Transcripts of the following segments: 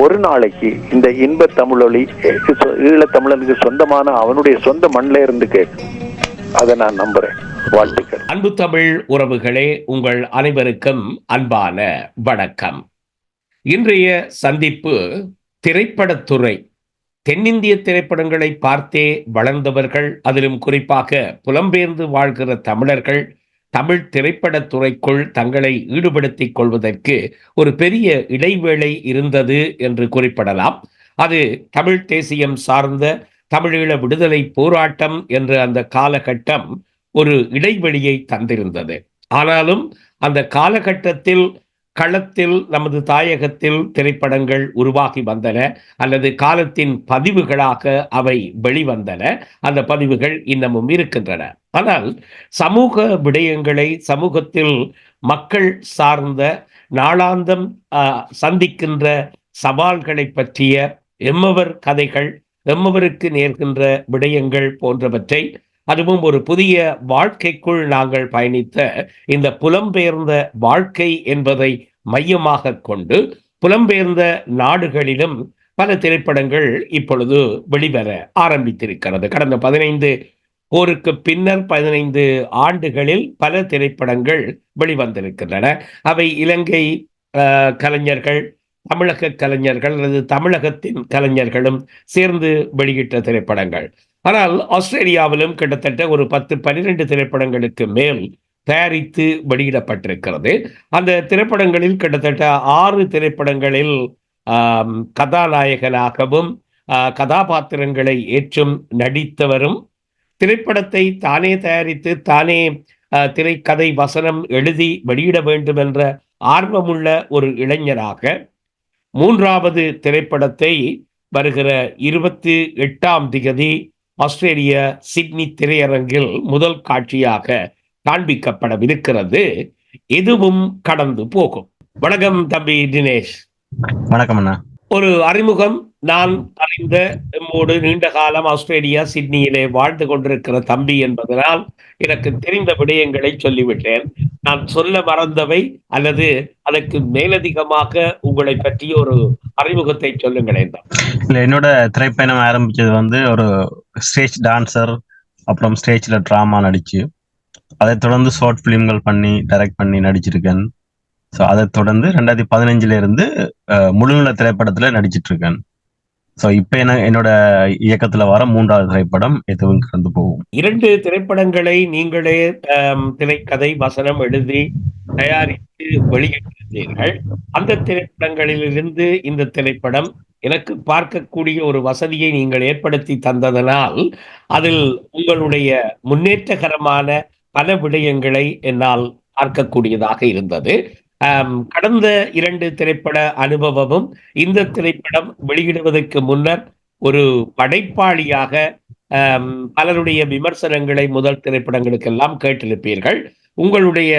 ஒரு நாளைக்கு இந்த இன்ப தமிழொலி ஈழத்தமிழனுக்கு சொந்தமான அவனுடைய சொந்த மண்ணில இருந்து கேட்கும். அதை நான் நம்புறேன். வாழ்த்துக்கள். அன்பு தமிழ் உறவுகளே உங்கள் அனைவருக்கும் அன்பான வணக்கம். இன்றைய சந்திப்பு திரைப்படத்துறை தென்னிந்திய திரைப்படங்களை பார்த்தே வளர்ந்தவர்கள் அதிலும் குறிப்பாக புலம்பெயர்ந்து வாழ்கிற தமிழர்கள் தமிழ் திரைப்படத்துறைக்குள் தங்களை ஈடுபடுத்திக் கொள்வதற்கு ஒரு பெரிய இடைவேளை இருந்தது என்று குறிப்பிடலாம். அது தமிழ் தேசியம் சார்ந்த தமிழீழ விடுதலை போராட்டம் என்ற அந்த காலகட்டம் ஒரு இடைவெளியை தந்திருந்தது. ஆனாலும் அந்த காலகட்டத்தில் களத்தில் நமது தாயகத்தில் திரைப்படங்கள் உருவாகி வந்தன அல்லது காலத்தின் பதிவுகளாக அவை வெளிவந்தன. அந்த பதிவுகள் இன்னமும் இருக்கின்றன. ஆனால் சமூக விடயங்களை சமூகத்தில் மக்கள் சார்ந்த நாளாந்தம் ஆஹ், சந்திக்கின்ற சவால்களை பற்றிய எம்மவர் கதைகள் எம்மவருக்கு நேர்கின்ற விடயங்கள் போன்றவற்றை அதுவும் ஒரு புதிய வாழ்க்கைக்குள் நாங்கள் பயணித்த இந்த புலம்பெயர்ந்த வாழ்க்கை என்பதை மையமாக கொண்டு புலம்பெயர்ந்த நாடுகளிலும் பல திரைப்படங்கள் இப்பொழுது வெளிவர ஆரம்பித்திருக்கிறது. கடந்த பதினைந்து போருக்கு பின்னர் பதினைந்து ஆண்டுகளில் பல திரைப்படங்கள் வெளிவந்திருக்கின்றன. அவை இலங்கை கலைஞர்கள் தமிழக கலைஞர்கள் அல்லது தமிழகத்தின் கலைஞர்களும் சேர்ந்து வெளியிட்ட திரைப்படங்கள். ஆனால் ஆஸ்திரேலியாவிலும் கிட்டத்தட்ட ஒரு பத்து பன்னிரெண்டு திரைப்படங்களுக்கு மேல் தயாரித்து வெளியிடப்பட்டிருக்கிறது. அந்த திரைப்படங்களில் கிட்டத்தட்ட ஆறு திரைப்படங்களில் கதாநாயகனாகவும் கதாபாத்திரங்களை ஏற்றும் நடித்தவரும் திரைப்படத்தை தானே தயாரித்து தானே திரைக்கதை வசனம் எழுதி வெளியிட வேண்டும் என்ற ஆர்வமுள்ள ஒரு இளைஞராக மூன்றாவது திரைப்படத்தை வருகிற இருபத்தி எட்டாம் திகதி ஆஸ்திரேலிய சிட்னி திரையரங்கில் முதல் காட்சியாக காண்பிக்கப்படவிருக்கிறது இதுவும் கடந்து போகும். வணக்கம் தம்பி தினேஷ். வணக்கம் அண்ணா. ஒரு அறிமுகம். நான் அறிந்த எம்மோடு நீண்ட காலம் ஆஸ்திரேலியா சிட்னியிலே வாழ்ந்து கொண்டிருக்கிற தம்பி என்பதனால் எனக்கு தெரிந்த விடயங்களை சொல்லிவிட்டேன். நான் சொல்ல மறந்தவை அல்லது அதற்கு மேலதிகமாக உங்களை பற்றிய ஒரு அறிமுகத்தை சொல்லுங்களேன். தம்பி. இல்ல என்னோட திரைப்பயணம் ஆரம்பிச்சது வந்து ஒரு ஸ்டேஜ் டான்சர் அப்புறம் ஸ்டேஜ்ல ட்ராமா நடிச்சு அதை தொடர்ந்து ஷார்ட் பிலிம்கள் பண்ணி டைரக்ட் பண்ணி நடிச்சிருக்கேன். ஸோ அதை தொடர்ந்து ரெண்டாயிரத்தி பதினஞ்சுல இருந்து அஹ், முழுநில திரைப்படத்துல நடிச்சிட்டு இருக்கேன் ஸோ இப்போ என்ன என்னோட இயக்கத்துல வர மூன்றாவது திரைப்படம் எதுவும் கடந்து போகும். இரண்டு திரைப்படங்களை நீங்களே திரைக்கதை வசனம் எழுதி தயாரித்து வெளியிட்டிருந்தீர்கள். அந்த திரைப்படங்களிலிருந்து இந்த திரைப்படம் எனக்கு பார்க்கக்கூடிய ஒரு வசதியை நீங்கள் ஏற்படுத்தி தந்ததனால் அதில் உங்களுடைய முன்னேற்றகரமான பல விடயங்களை என்னால் பார்க்கக்கூடியதாக இருந்தது. கடந்த இரண்டு திரைப்பட அனுபவமும் இந்த திரைப்படம் வெளியிடுவதற்கு முன்னர் ஒரு படைப்பாளியாக பலருடைய விமர்சனங்களை முதல் திரைப்படங்களுக்கெல்லாம் கேட்டிருப்பீர்கள். உங்களுடைய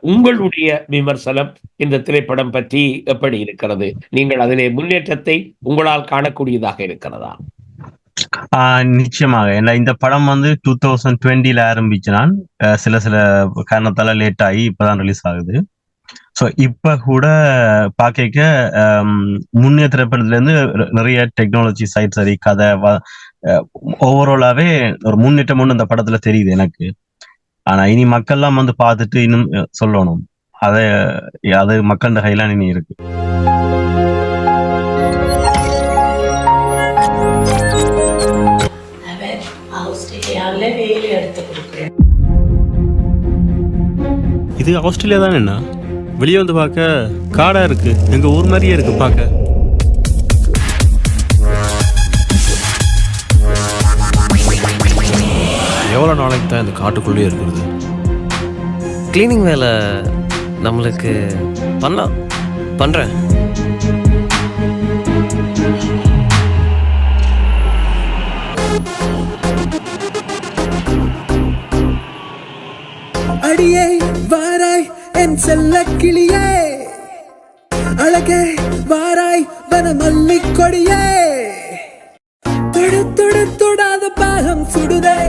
உங்களுடைய விமர்சனம் இந்த திரைப்படம் பற்றி எப்படி இருக்கிறது? நீங்கள் அதிலே முன்னேற்றத்தை உங்களால் காணக்கூடியதாக இருக்கிறதா? ஆஹ் நிச்சயமாக. ஏன்னா இந்த படம் வந்து டூ தௌசண்ட் டுவெண்ட்டில ஆரம்பிச்சு நான் அஹ் சில சில காரணத்தால லேட் ஆகி இப்பதான் ரிலீஸ் ஆகுது. ஸோ இப்ப கூட பாக்க முன்னைய திரைப்படத்துல இருந்து ந- நிறைய டெக்னாலஜி சைட் சரி கதை ஓவராலாவே ஒரு முன்னேற்றம் ஒன்று இந்த படத்துல தெரியுது எனக்கு. ஆனா இனி மக்கள்லாம் வந்து பார்த்துட்டு இன்னும் சொல்லணும். அதை அது மக்கள் கையில இனி இருக்கு. அவர் ஆஸ்திரேலியாவில் வேலை எடுத்து கொடுக்குறேன். இது ஆஸ்திரேலியா தானே என்ன வெளியே வந்து பார்க்க காடா இருக்கு. எங்க ஊர் மாதிரியே இருக்கு பார்க்க. எவ்வளோ நாளைக்கு தான் இந்த காட்டுக்குள்ளேயே இருக்கிறது? க்ளீனிங் வேலை நம்மளுக்கு பண்ணலாம். பண்ணுறேன் செல்ல கிளியே அழகே வாராய் வனமல்லி கொடியே தொடு தொடு தொடாத பாகம் சுடுதே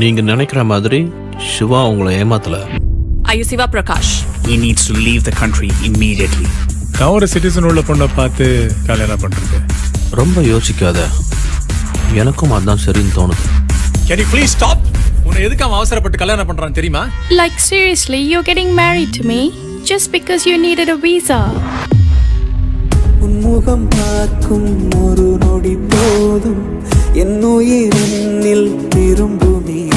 நீங்க நினைக்கிற மாதிரி சிவா உங்களை ஏமாத்தல you Siva Prakash? He needs to leave the country immediately. நான் ஒரு சிட்டிசன் உள்ள பொண்ணை பார்த்து கல்யாணம் பண்றேன் ரொம்ப யோசிக்காத. எனக்கும் அதான் சரின்னு தோணுது. கேன் யூ ப்ளீஸ் ஸ்டாப் உன்னை எதுக்கு அவன் அவசரப்பட்டு கல்யாணம் பண்றான் தெரியுமா? Like, seriously, you're getting married to me just because you needed a visa. உன்முகம் பார்க்கும் ஒரு நொடி போதும். என் உயிரில் திரும்புமே.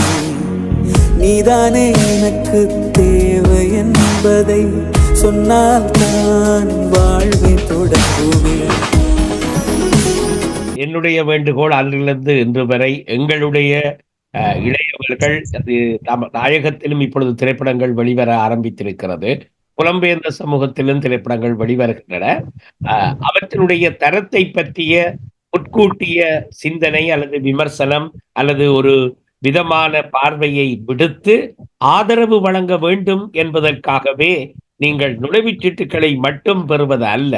நீதானே எனக்கு தேவை என்பதை சொன்னால் நான் வாழ்வை தொடங்குவேன். என்னுடைய வேண்டுகோள் அன்றிலிருந்து இன்று வரை எங்களுடைய இளையவர்கள் அது தாயகத்திலும் இப்பொழுது திரைப்படங்கள் வெளிவர ஆரம்பித்திருக்கிறது. புலம்பெயர்ந்த சமூகத்திலும் திரைப்படங்கள் வெளிவருகின்றன. அவற்றினுடைய தரத்தை பற்றிய உட்கூட்டிய சிந்தனை அல்லது விமர்சனம் அல்லது ஒரு விதமான பார்வையை விடுத்து ஆதரவு வழங்க வேண்டும் என்பதற்காகவே நீங்கள் நுழைவுச்சீட்டுகளை மட்டும் பெறுவது அல்ல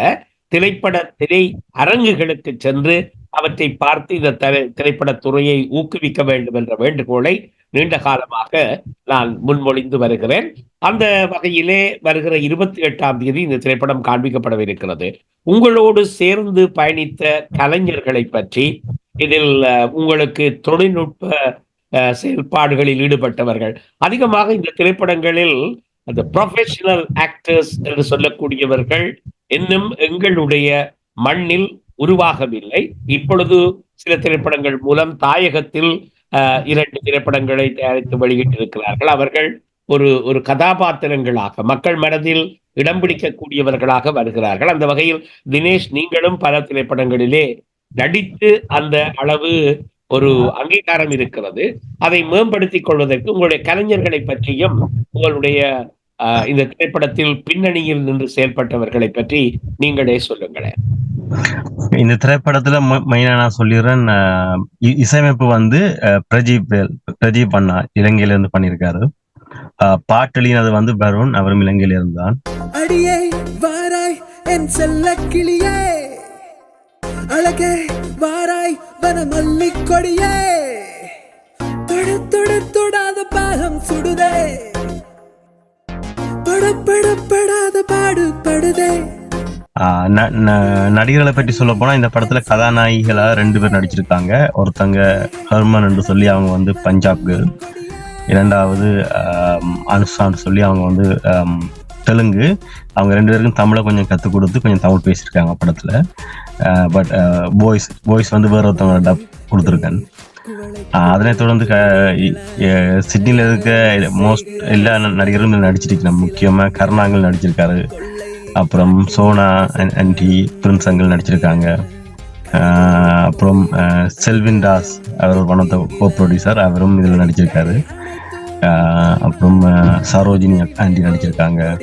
திரைப்பட திரை அரங்குகளுக்கு சென்று அவற்றை பார்த்து இந்த திரை துறையை ஊக்குவிக்க வேண்டும் என்ற வேண்டுகோளை நீண்ட காலமாக நான் முன்மொழிந்து வருகிறேன். அந்த வகையிலே வருகிற இருபத்தி எட்டாம் தேதி இந்த திரைப்படம் காண்பிக்கப்படவிருக்கிறது. உங்களோடு சேர்ந்து பயணித்த கலைஞர்களை பற்றி இதில் உங்களுக்கு தொழில்நுட்ப அஹ், செயல்பாடுகளில் ஈடுபட்டவர்கள் அதிகமாக இந்த திரைப்படங்களில் அந்த ப்ரொஃபஷனல் ஆக்டர்ஸ் என்று சொல்லக்கூடியவர்கள் இன்னும் எங்களுடைய மண்ணில் உருவாகவில்லை. இப்பொழுது சில திரைப்படங்கள் மூலம் தாயகத்தில் இரண்டு திரைப்படங்களை தயாரித்து வெளியிட்டிருக்கிறார்கள். அவர்கள் ஒரு ஒரு கதாபாத்திரங்களாக மக்கள் மனதில் இடம் பிடிக்கக்கூடியவர்களாக வருகிறார்கள். அந்த வகையில் தினேஷ் நீங்களும் பல திரைப்படங்களிலே நடித்து அந்த அளவு ஒரு அங்கீகாரம் இருக்கிறது. அதை மேம்படுத்திக் கொள்வதற்கு உங்களுடைய கலைஞர்களை பற்றியும் உங்களுடைய இந்த திரைப்படத்தில் பின்னணியில் நின்று செயல்பட்டவர்களை பற்றி நீங்களே சொல்லுங்களேன். இந்த திரைப்படத்துல மெயினா நான் சொல்லிடுறேன் இசையமைப்பு வந்து வேல் பிரதீப் அண்ணா இலங்கையில இருந்து பண்ணியிருக்காரு அஹ், பாட்டெழுதினது வந்து வருண் அவரும் இலங்கையில இருந்தான் அடியே வாராய் என் செல்ல கிளியே. அழகே வாராய் வனமல்லி கொடியே தொட தொட தொடாத பாகம் சுடுதே. நடிகர்களை பற்றி சொல்ல போனா இந்த படத்துல கதாநாயகிகளா ரெண்டு பேர் நடிச்சிருக்காங்க. ஒருத்தங்க ஹர்மன் என்று சொல்லி அவங்க வந்து பஞ்சாப் கேர்ள் இரண்டாவது அனுஷான்னு சொல்லி அவங்க வந்து தெலுங்கு. அவங்க ரெண்டு பேருக்கும் தமிழை கொஞ்சம் கற்றுக் கொடுத்து கொஞ்சம் தமிழ் பேசியிருக்காங்க படத்துல. பட் வாய்ஸ் வாய்ஸ் வந்து வேற ஒருத்தவங்க டப் கொடுத்துருக்கேன் ஆஹ் அதனை தொடர்ந்து க- இ- சிட்னில இருக்க மோஸ்ட் எல்லா நடிகரும் இதுல நடிச்சிருக்கிறேன் முக்கியமா நடிச்சிருக்காரு. அப்புறம் Sona and aunty Prince uncle நடிச்சிருக்காங்க. அப்புறம் செல்வின் தாஸ் அவர் one of the co producer அவரும் இதில் நடிச்சிருக்காரு. அப்புறம் சரோஜினி ஆண்டி நடிச்சிருக்காங்க.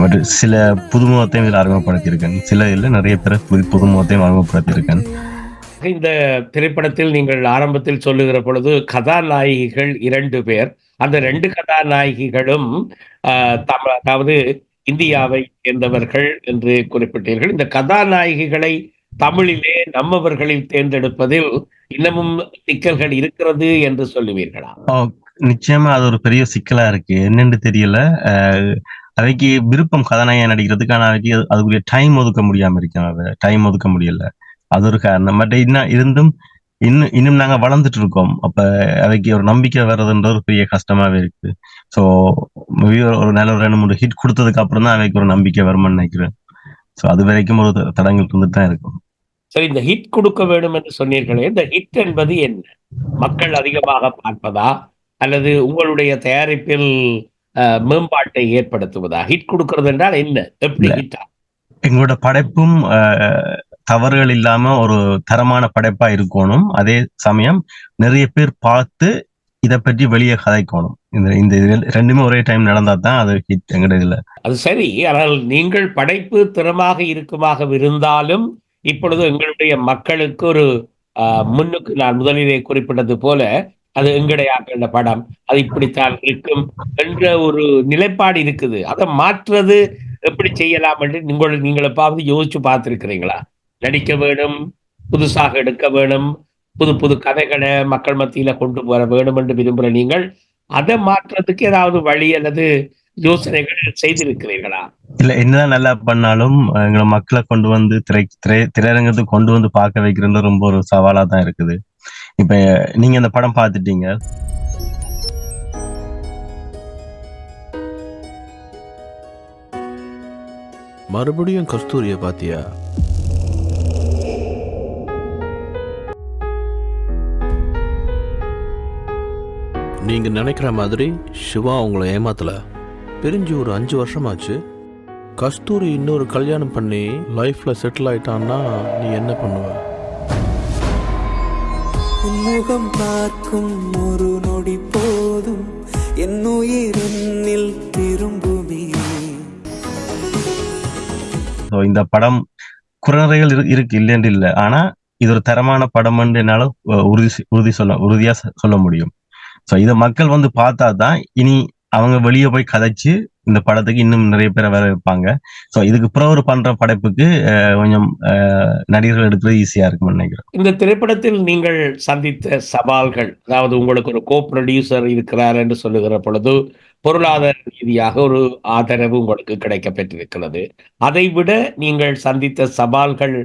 பட் சில புதுமுகத்தையும் இதில் அறிமுகப்படுத்தியிருக்கேன். சில இல்லை நிறைய பேர் புது புதுமுகத்தையும் அறிமுகப்படுத்தியிருக்கேன். இந்த திரைப்படத்தில் நீங்கள் ஆரம்பத்தில் சொல்லுகிற பொழுது கதாநாயகிகள் இரண்டு பேர். அந்த ரெண்டு கதாநாயகிகளும் ஆஹ், அதாவது இந்தியாவை சேர்ந்தவர்கள் என்று குறிப்பிட்டீர்கள். இந்த கதாநாயகிகளை தமிழிலே நம்மவர்களில் தேர்ந்தெடுப்பதில் இன்னமும் சிக்கல்கள் இருக்கிறது என்று சொல்லுவீர்களா? நிச்சயமா அது ஒரு பெரிய சிக்கலா இருக்கு. என்னன்னு தெரியல. அவைக்கு விருப்பம் கதாநாயகன் நடிக்கிறதுக்கு ஆனா அவைக்கு அதுக்குரிய டைம் ஒதுக்க முடியாம இருக்கேன். டைம் ஒதுக்க முடியல. அது ஒரு காரணம். பட் இன்னும் இருந்தும் இன்னும் இன்னும் நாங்க வளர்ந்துட்டு இருக்கோம் அப்ப அவைக்கு ஒரு நம்பிக்கை வர்றதுன்ற ஒரு பெரிய கஷ்டமாவே இருக்கு. ஸோ ஒரு நல்ல ஒரு ரெண்டு மூணு ஹிட் கொடுத்ததுக்கு அப்புறம் தான் அவைக்கு ஒரு நம்பிக்கை வரும்னு நினைக்கிறேன். ஸோ அது வரைக்கும் ஒரு தடங்கள் இருந்துட்டு தான் இருக்கும். சரி இந்த ஹிட் கொடுக்க வேண்டும் என்று சொன்னீர்களே இந்த ஹிட் என்பது என்ன? மக்கள் அதிகமாக பார்ப்பதா? அல்லது உங்களுடைய தயாரிப்பில் மேம்பாட்டை ஏற்படுத்துவதா? ஹிட் கொடுக்கிறது என்றால் என்ன? எப்படி இல்ல. ஹிட் எங்களோட படைப்பும் தவறுகள் இல்லாம ஒரு தரமான படைப்பா இருக்கணும். அதே சமயம் நிறைய பேர் பார்த்து இதை பற்றி வெளியே கதைக்கணும். இந்த இந்த இது ரெண்டுமே ஒரே டைம் நடந்தா தான் அது ஹிட் எங்கட அது சரி. ஆனால் நீங்கள் படைப்பு திறமாக இருக்குமாக இருந்தாலும் இப்பொழுது எங்களுடைய மக்களுக்கு ஒரு ஆஹ், முன்னுக்கு நான் முதலிலே குறிப்பிட்டது போல அது எங்களுடைய இந்த படம். அது இப்படித்தான் இருக்கும் என்ற ஒரு நிலைப்பாடு இருக்குது. அதை மாற்றுறது எப்படி செய்யலாம் என்று நீங்கள் நீங்கள் பார்த்து யோசிச்சு பார்த்திருக்கிறீங்களா? நடிக்க வேணும் புதுசாக எடுக்க வேணும் புது புது கதைகளை மக்கள் மத்தியில கொண்டு வர வேண்டும் என்று விரும்புகிற நீங்கள் அதை மாற்றத்துக்கு ஏதாவது வழி அல்லது யோசனைகள் செய்திருக்கிறீர்களா? இல்ல என்னதான் நல்லா பண்ணாலும் எங்களை மக்களை கொண்டு வந்து திரை திரை திரையரங்கத்துக்கு கொண்டு வந்து பார்க்க வைக்கிறது ரொம்ப ஒரு சவாலா தான் இருக்குது. இப்ப நீங்க அந்த படம் பார்த்துட்டீங்க. மறுபடியும் கஸ்தூரிய பாத்தியா நீங்க நினைக்கிற மாதிரி சிவா உங்களை ஏமாத்தல. பிரிஞ்சு ஒரு அஞ்சு வருஷமாச்சு. கஸ்தூரி இன்னொரு கல்யாணம் பண்ணி லைஃப்ல செட்டில் ஆயிட்டான்னா நீ என்ன பண்ணுவ? முகம் பார்க்கும் ஒரு நொடி போதும். என் உயிர் என்னில் திரும்புமே. ஸோ இந்த படம் குறைகள் இரு- இருக்கு இல்லைன்னு இல்லை. ஆனா இது ஒரு தரமான படம் என்னால அஹ், உறுதி செ- உறுதி சொல்ல உறுதியா சொல்ல முடியும். ஸோ இதை மக்கள் வந்து பார்த்தா தான் இனி அவங்க வெளியே போய் கதைச்சு இந்த படத்துக்கு இன்னும் நிறைய பேரை வேற வைப்பாங்க. ஸோ இதுக்கு பிறகு பண்ற படைப்புக்கு கொஞ்சம் நடிகர்கள் எடுக்கிறது ஈஸியா இருக்கும் நினைக்கிறேன். இந்த திரைப்படத்தில் நீங்கள் சந்தித்த சவால்கள் அதாவது உங்களுக்கு ஒரு கோ ப்ரொடியூசர் இருக்கிறார் என்று சொல்லுகிற பொழுது பொருளாதார ரீதியாக ஒரு ஆதரவு உங்களுக்கு கிடைக்க பெற்றிருக்கிறது அதை விட நீங்கள் சந்தித்த சவால்கள்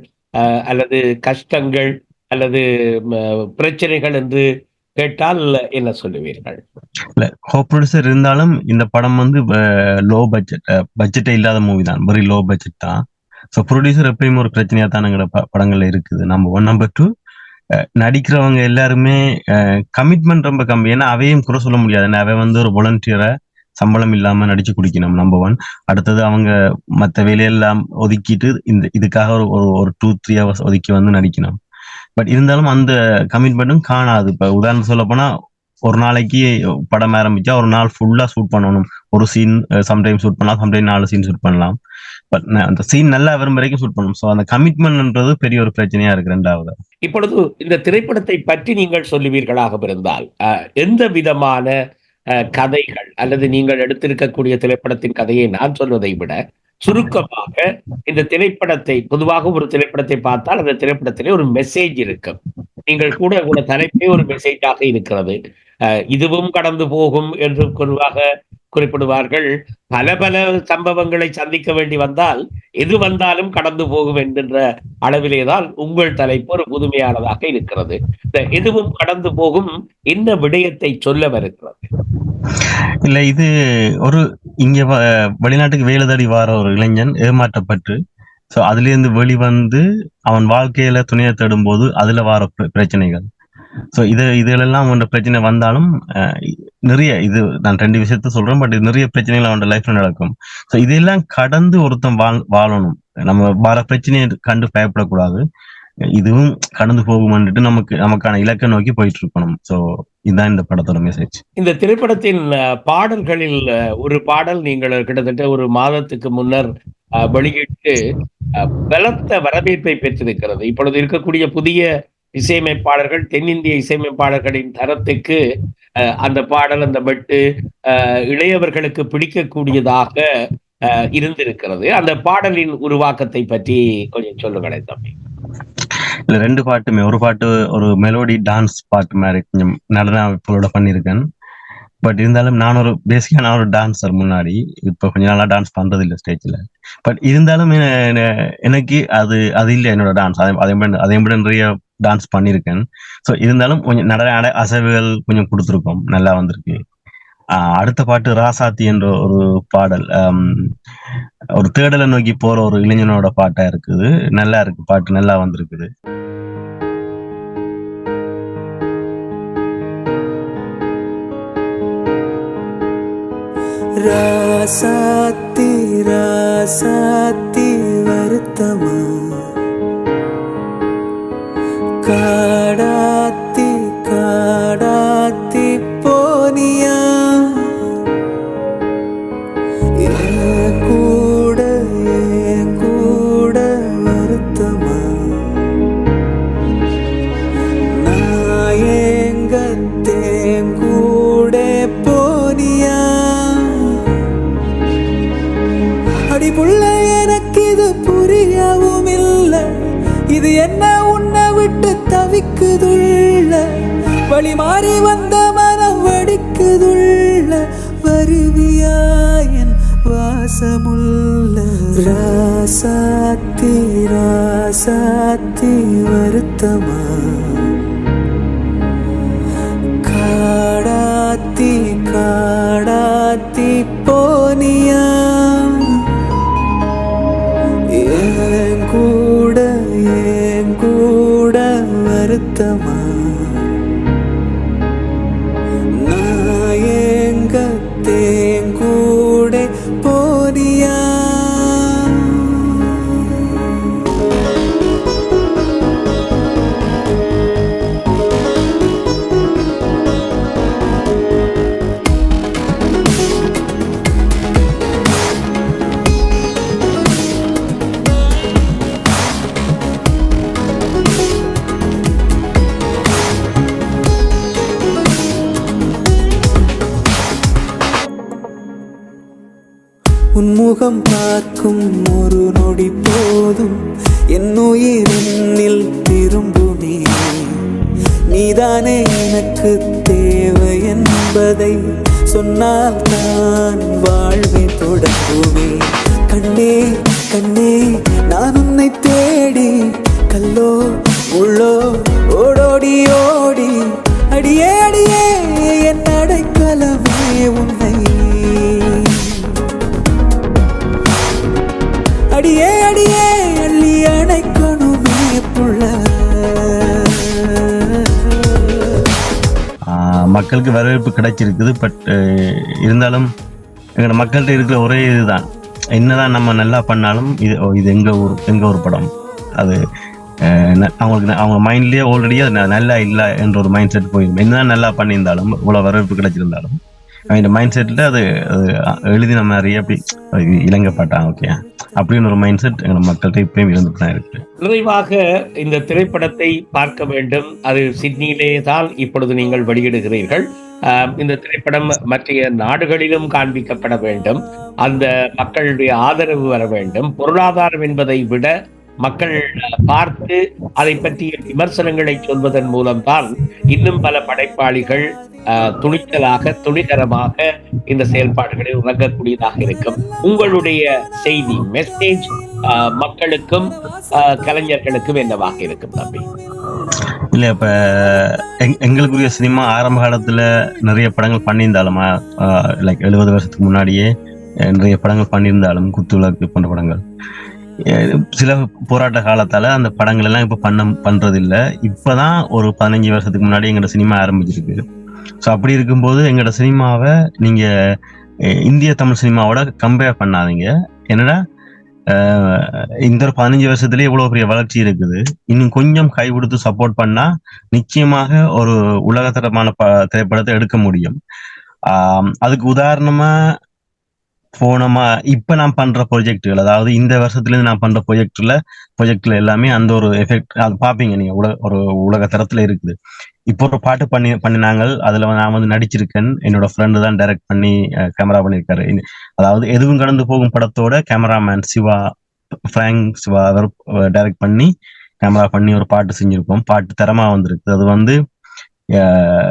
அல்லது கஷ்டங்கள் அல்லது பிரச்சனைகள் என்று கேட்டால் என்ன சொல்லுவீர்கள்? இல்ல கோ ப்ரொடியூசர் இருந்தாலும் இந்த படம் வந்து லோ பட்ஜெட் பட்ஜெட்டே இல்லாத மூவி தான். வெரி லோ பட்ஜெட் தான். ஸோ ப்ரொடியூசர் எப்பயும் ஒரு பிரச்சனையா தான் எங்களோட ப- படங்கள்ல இருக்குது. நம்பர் ஒன் நம்பர் டூ நடிக்கிறவங்க எல்லாருமே கமிட்மெண்ட் ரொம்ப கம்மி. ஏன்னா அவையும் குறை சொல்ல முடியாது. ஏன்னா அவன் வந்து ஒரு வாலண்டியரை சம்பளம் இல்லாம நடிச்சு குடிக்கணும். நம்பர் ஒன் அடுத்தது அவங்க மற்ற வேலையெல்லாம் ஒதுக்கிட்டு இந்த இதுக்காக ஒரு ஒரு- ஒரு டூ த்ரீ ஹவர்ஸ் ஒதுக்கி வந்து நடிக்கணும். பட் இருந்தாலும் அந்த கமிட்மெண்ட்டும் காணாது. இப்ப உதாரணம் சொல்ல போனா ஒரு நாளைக்கு படம் ஆரம்பிச்சா ஒரு நாள் ஃபுல்லா ஷூட் பண்ணணும். ஒரு சீன் சம்டைம் ஷூட் பண்ணலாம் சம்டைம் நாலு சீன் ஷூட் பண்ணலாம். பட் அந்த சீன் நல்லா வரும் வரைக்கும் ஷூட் பண்ணணும். ஸோ அந்த கமிட்மெண்ட்ன்றது பெரிய ஒரு பிரச்சனையா இருக்கு ரெண்டாவது. இப்பொழுது இந்த திரைப்படத்தை பற்றி நீங்கள் சொல்லுவீர்களாக இருந்தால்? எந்த விதமான கதைகள் அல்லது நீங்கள் எடுத்திருக்கக்கூடிய திரைப்படத்தின் கதையை நான் சொல்வதை விட சுருக்கமாக இந்த திரைப்படத்தை பொதுவாக ஒரு திரைப்படத்தை பார்த்தால் அந்த திரைப்படத்திலே ஒரு மெசேஜ் இருக்கும். நீங்கள் கூட கூட தலைப்பே ஒரு மெசேஜாக இருக்கிறது. இதுவும் கடந்து போகும் என்று பொதுவாக குறிப்பிடுவார்கள். பல பல சம்பவங்களை சந்திக்க வேண்டி வந்தால் எது வந்தாலும் கடந்து போகும் என்கின்ற அளவிலேதான் உங்கள் தலைப்பு ஒரு புதுமையானதாக இருக்கிறது. இந்த எதுவும் கடந்து போகும் இந்த விடயத்தை சொல்ல வருகிறது? இல்ல இது ஒரு இங்க வ- வெளிநாட்டுக்கு வேலை தேடி வார ஒரு இளைஞன் ஏமாற்றப்பட்டு ஸோ அதுலேருந்து வெளிவந்து அவன் வாழ்க்கையில துணையை தேடும் போது அதுல வார பிர- பிரச்சனைகள். ஸோ இது இதுலெல்லாம் அவனோட பிரச்சனை வந்தாலும் நிறைய இது நான் ரெண்டு விஷயத்த சொல்றேன் பட் நிறைய பிரச்சனைகள் அவனோட லைஃப்ல நடக்கும். ஸோ இதெல்லாம் கடந்து ஒருத்தன் வாழ் வாழணும். நம்ம வர பிரச்சனையை கண்டு பயப்படக்கூடாது. இதுவும் கடந்து போகும்னுட்டு நமக்கு நமக்கான இலக்கை நோக்கி போயிட்டு இருக்கணும் ஸோ இதுதான் இந்த படத்தோட மெசேஜ் இந்த திரைப்படத்தின் பாடல்களில் ஒரு பாடல் நீங்கள் கிட்டத்தட்ட ஒரு மாதத்துக்கு முன்னர் வெளியிட்டு பலத்த வரவேற்பை பெற்றிருக்கிறது. இப்பொழுது இருக்கக்கூடிய புதிய இசையமைப்பாளர்கள் தென்னிந்திய இசையமைப்பாளர்களின் தரத்துக்கு அஹ், அந்த பாடல் அந்த பட்டு இளையவர்களுக்கு பிடிக்கக்கூடியதாக அஹ், இருந்திருக்கிறது. அந்த பாடலின் உருவாக்கத்தை பற்றி கொஞ்சம் சொல்லுங்களேன் தம்பி. இல்ல ரெண்டு பாட்டுமே. ஒரு பாட்டு ஒரு மெலோடி டான்ஸ் பாட்டு மாதிரி கொஞ்சம் நடன அமைப்புகளோட பண்ணியிருக்கேன். பட் இருந்தாலும் நான் ஒரு பேசிக்கா நான் ஒரு டான்ஸர் முன்னாடி. இப்போ கொஞ்ச நாளா டான்ஸ் பண்றது இல்லை ஸ்டேஜ்ல பட் இருந்தாலும் எனக்கு அது அது இல்லை என்னோட டான்ஸ். அதே அதே மாதிரி அதே மாதிரி நிறைய டான்ஸ் பண்ணியிருக்கேன் ஸோ இருந்தாலும் கொஞ்சம் நடன அட- அசைவுகள் கொஞ்சம் கொடுத்துருக்கோம். நல்லா வந்திருக்கு. அடுத்த பாட்டு ராசாத்தி என்ற ஒரு பாடல். ஒரு தேடலை நோக்கி போற ஒரு இளைஞனோட பாட்டா இருக்குது. நல்லா இருக்கு பாட்டு நல்லா வந்திருக்குது. ராசாத்தி ராசாத்தி வருத்தமா? காடாத்தி வழி மாறி வந்த மனம் வடிக்குதுள்ள வருவியாயன் வாசமுள்ள ராசாத்தி ராசாத்தி வருத்தமா? முகம் பார்க்கும் ஒரு நொடி போதும். என் உயிர் என்னில் திரும்புமே. நீதானே எனக்கு தேவை என்பதை சொன்னால் நான் வாழ்வை தொடங்குவே. கண்ணே கண்ணே நான் உன்னை தேடி கல்லோ உள்ளோ ஓடோடி ஓடி. அடியே அடியே என் அடைக்கலமே உன்னை மக்களுக்கு வரவேற்பு கிடைச்சிருக்குது பட் இருந்தாலும் எங்களோட மக்கள்கிட்ட இருக்கிற ஒரே இதுதான். என்னதான் நம்ம நல்லா பண்ணாலும் இது ஓ, இது எங்க ஊர் எங்க ஊர் படம். அது அவங்களுக்கு அவங்க மைண்ட்லேயே ஆல்ரெடி அது நல்லா இல்லை என்ற ஒரு மைண்ட் செட் போயிடும் என்னதான் நல்லா பண்ணியிருந்தாலும் இவ்வளோ வரவேற்பு கிடைச்சிருந்தாலும் அவங்க மைண்ட் செட்டில் அது அது எழுதின மாதிரி அப்படி இலங்கை இலங்கப்பட்டாங்க ஓகே. அப்படின்னு ஒரு மைண்ட் செட் எங்களோட மக்கள்கிட்ட இப்பயும் இருந்துட்டு தான் இருக்கு. நிறைவாக இந்த திரைப்படத்தை பார்க்க வேண்டும். அது சிட்னியிலே தான் இப்பொழுது நீங்கள் வெளியிடுகிறீர்கள். இந்த திரைப்படம் மற்ற நாடுகளிலும் காண்பிக்கப்பட வேண்டும். அந்த மக்களுடைய ஆதரவு வர வேண்டும். பொருளாதாரம் என்பதை விட மக்கள் பார்த்து அதை பற்றிய விமர்சனங்களை சொல்வதன் மூலம்தான் இன்னும் பல படைப்பாளிகள் ஆஹ், துணிச்சலாக துணிகரமாக இந்த செயல்பாடுகளை உணரக்கூடியதாக இருக்கும். உங்களுடைய செய்தி மெசேஜ் மக்களுக்கும் ஆஹ், கலைஞர்களுக்கும் என்னவாக இருக்கும் தம்பி? இல்ல இப்ப எங்களுக்குரிய சினிமா ஆரம்ப காலத்துல நிறைய படங்கள் பண்ணியிருந்தாலுமா? லைக் எழுபது வருஷத்துக்கு முன்னாடியே நிறைய படங்கள் பண்ணியிருந்தாலும் குத்துவிளக்கு போன்ற படங்கள். சில போராட்ட காலத்தால அந்த படங்கள் எல்லாம் இப்ப பண்ண பண்றது இல்ல இப்பதான் ஒரு பதினஞ்சு வருஷத்துக்கு முன்னாடி எங்களோட சினிமா ஆரம்பிச்சிருக்கு. ஸோ அப்படி இருக்கும்போது எங்களோட சினிமாவை நீங்க இந்திய தமிழ் சினிமாவோட கம்பேர் பண்ணாதீங்க. என்னடா இந்த ஒரு பதினஞ்சு வருஷத்துலயே இவ்வளவு பெரிய வளர்ச்சி இருக்குது. இன்னும் கொஞ்சம் கை கொடுத்து சப்போர்ட் பண்ணா நிச்சயமாக ஒரு உலகத்தரமான ப திரைப்படத்தை எடுக்க முடியும். அதுக்கு உதாரணமா போனமா இப்ப நான் பண்ற ப்ரொஜெக்டுகள் அதாவது இந்த வருஷத்துல இருந்து நான் பண்ற ப்ரொஜெக்ட்ல ப்ரொஜெக்ட்ல எல்லாமே அந்த ஒரு எஃபெக்ட் அது பாப்பீங்க நீங்க உலக ஒரு உலக தரத்துல இருக்குது. இப்போ ஒரு பாட்டு பண்ணி பண்ணினாங்க அதுல நான் வந்து நடிச்சிருக்கேன். என்னோட ஃப்ரெண்டு தான் டைரக்ட் பண்ணி கேமரா பண்ணியிருக்காரு அதாவது எதுவும் கடந்து போகும் படத்தோட cameraman Siva Frank Siva direct பண்ணி கேமரா பண்ணி ஒரு பாட்டு செஞ்சிருக்கோம். பாட்டு தரமா வந்திருக்கு. அது வந்து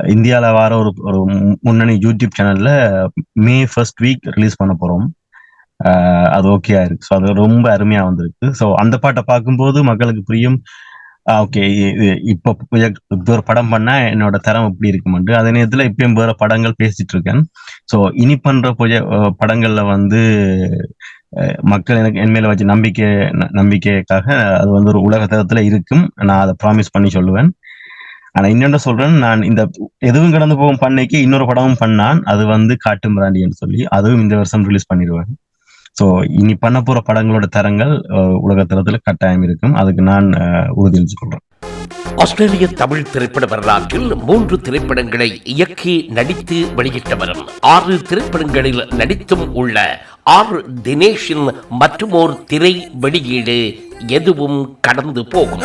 இந்தியாவில் வார வர ஒரு ஒரு முன்னணி யூடியூப் சேனல்ல மே ஃபர்ஸ்ட் வீக் ரிலீஸ் பண்ண போறோம். அது ஓகே ஆயிருக்கு ஸோ அது ரொம்ப அருமையா வந்திருக்கு. ஸோ அந்த பாட்டை பார்க்கும்போது மக்களுக்கு புரியும். ஓகே இப்போ இப்போ ஒரு படம் பண்ணா என்னோட தரம் எப்படி இருக்குமெண்டு அதே நேரத்தில் இப்பயும் வேற படங்கள் பேசிட்டு இருக்கேன். ஸோ இனி பண்ற project- படங்கள்ல வந்து மக்கள் எனக்கு என் மேல வச்ச நம்பிக்கை ந- நம்பிக்கைக்காக அது வந்து ஒரு உலக தரத்துல இருக்கும். நான் அதை ப்ராமிஸ் பண்ணி சொல்லுவேன். ஆனா இன்னொன்று சொல்றேன் நான் இந்த எதுவும் கடந்து போகும் பண்ணைக்கு இன்னொரு படமும் பண்ணான். அது வந்து காட்டு மிராண்டின்னு சொல்லி அதுவும் இந்த வருஷம் ரிலீஸ் பண்ணிடுவாங்க ஸோ இனி பண்ண போற படங்களோட தரங்கள் அஹ், உலக தரத்துல கட்டாயம் இருக்கும். அதுக்கு நான் அஹ், உறுதியளிச்சு கொள்றேன். ஆஸ்திரேலிய தமிழ் திரைப்பட வரலாற்றில் மூன்று திரைப்படங்களை இயக்கி நடித்து வெளியிட்டவரும் ஆறு திரைப்படங்களில் நடித்தும் உள்ள ஆர் தினேஷின் மற்றுமோர் திரை வெளியீடு எதுவும் கடந்து போகும்.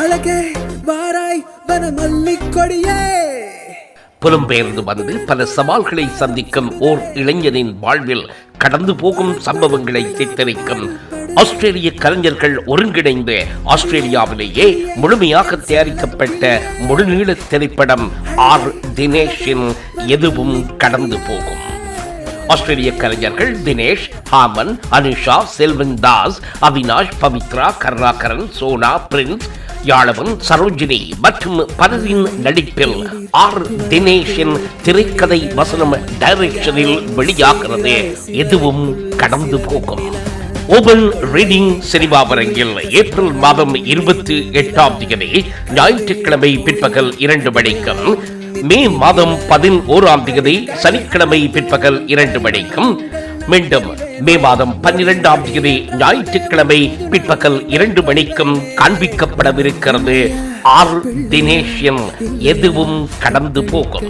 புலம்பெயர்ந்து வந்து பல சவால்களை சந்திக்கும் ஓர் இளைஞனின் வாழ்வில் கடந்து போகும் சம்பவங்களை சித்தரிக்கும் ஆஸ்திரேலிய கலைஞர்கள் ஒருங்கிணைந்து ஆஸ்திரேலியாவிலேயே முழுமையாக தயாரிக்கப்பட்ட முழுநீள திரைப்படம் ஆர் தினேஷின் எதுவும் கடந்து போகும். ஆஸ்திரேலிய கலைஞர்கள் தினேஷ் ஹாமன் அனுஷா செல்வன் தாஸ் அவினாஷ் பவித்ரா கருணாகரன் சோனா பிரின்ஸ் யாழவன் சரோஜினி மற்றும் பலரின் நடிப்பில் ஆர் தினேஷின் திரைக்கதை வசனம் டைரக்ஷனில் வெளியாகிறது. எதுவும் கடந்து போகும். ஓபன் ரீடிங் சினிமா அரங்கில் ஏப்ரல் மாதம் இருபத்தி எட்டாம் தேதி ஞாயிற்றுக்கிழமை பிற்பகல் இரண்டு மணிக்கும் மே மாதம் பதினோராம் தேதி சனிக்கிழமை பிற்பகல் இரண்டு மணிக்கும் மீண்டும் மே மாதம் பன்னிரெண்டாம் தேதி ஞாயிற்றுக்கிழமை பிற்பகல் இரண்டு மணிக்கும் காண்பிக்கப்படவிருக்கிறது ஆர் தினேஷியம் எதுவும் கடந்து போகும்.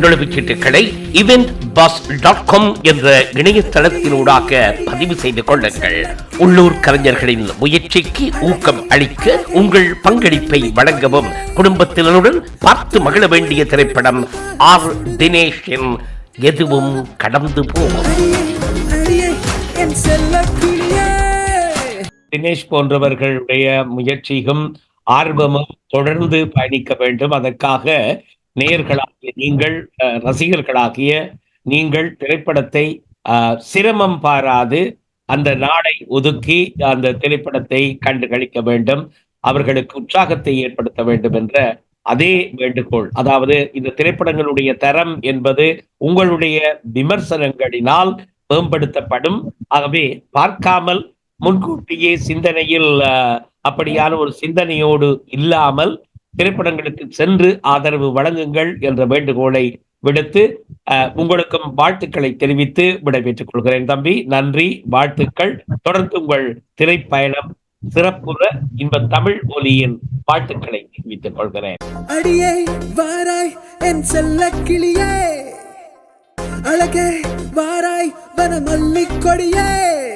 நுழைவுச்சீட்டுகளை இவெண்ட் பஸ் டாட் காம் என்ற இணையதளத்தினூடாக பதிவு செய்து கொள்ளுங்கள். உள்ளூர் கலைஞர்களின் முயற்சிக்கு ஊக்கம் அளிக்க உங்கள் பங்களிப்பை வழங்கவும் குடும்பத்தினருடன் பார்த்து மகிழ வேண்டிய திரைப்படம் ஆர் தினேஷின் எதுவும் கடந்து போகும் செல்ல தினேஷ் போன்றவர்களுடைய முயற்சியும் ஆர்வமும் தொடர்ந்து பயணிக்க வேண்டும். அதற்காக நேயர்களாகிய நீங்கள் அஹ், ரசிகர்களாகிய நீங்கள் திரைப்படத்தை சிரமம் பாராது அந்த நாளை ஒதுக்கி அந்த திரைப்படத்தை கண்டு கழிக்க வேண்டும். அவர்களுக்கு உற்சாகத்தை ஏற்படுத்த வேண்டும் என்ற அதே வேண்டுகோள். அதாவது இந்த திரைப்படங்களுடைய தரம் என்பது உங்களுடைய விமர்சனங்களினால் மேம்படுத்தப்படும். ஆகவே பார்க்காமல் முன்கூட்டியே சிந்தனையில் அப்படியான ஒரு சிந்தனையோடு இல்லாமல் திரைப்படங்களுக்கு சென்று ஆதரவு வழங்குங்கள் என்ற வேண்டுகோளை விடுத்து அஹ், உங்களுக்கும் வாழ்த்துக்களை தெரிவித்து விடைபெற்றுக் கொள்கிறேன் தம்பி. நன்றி வாழ்த்துக்கள். தொடர்ந்து உங்கள் திரைப்பயணம் சிறப்புற இன்ப தமிழ் ஒலியின் பாட்டுக்களை தெரிவித்துக் கொள்கிறேன். அடியே வாராய் என் செல்ல கிளியே. அழகே வாராய் வன மல்லிக் கொடியே.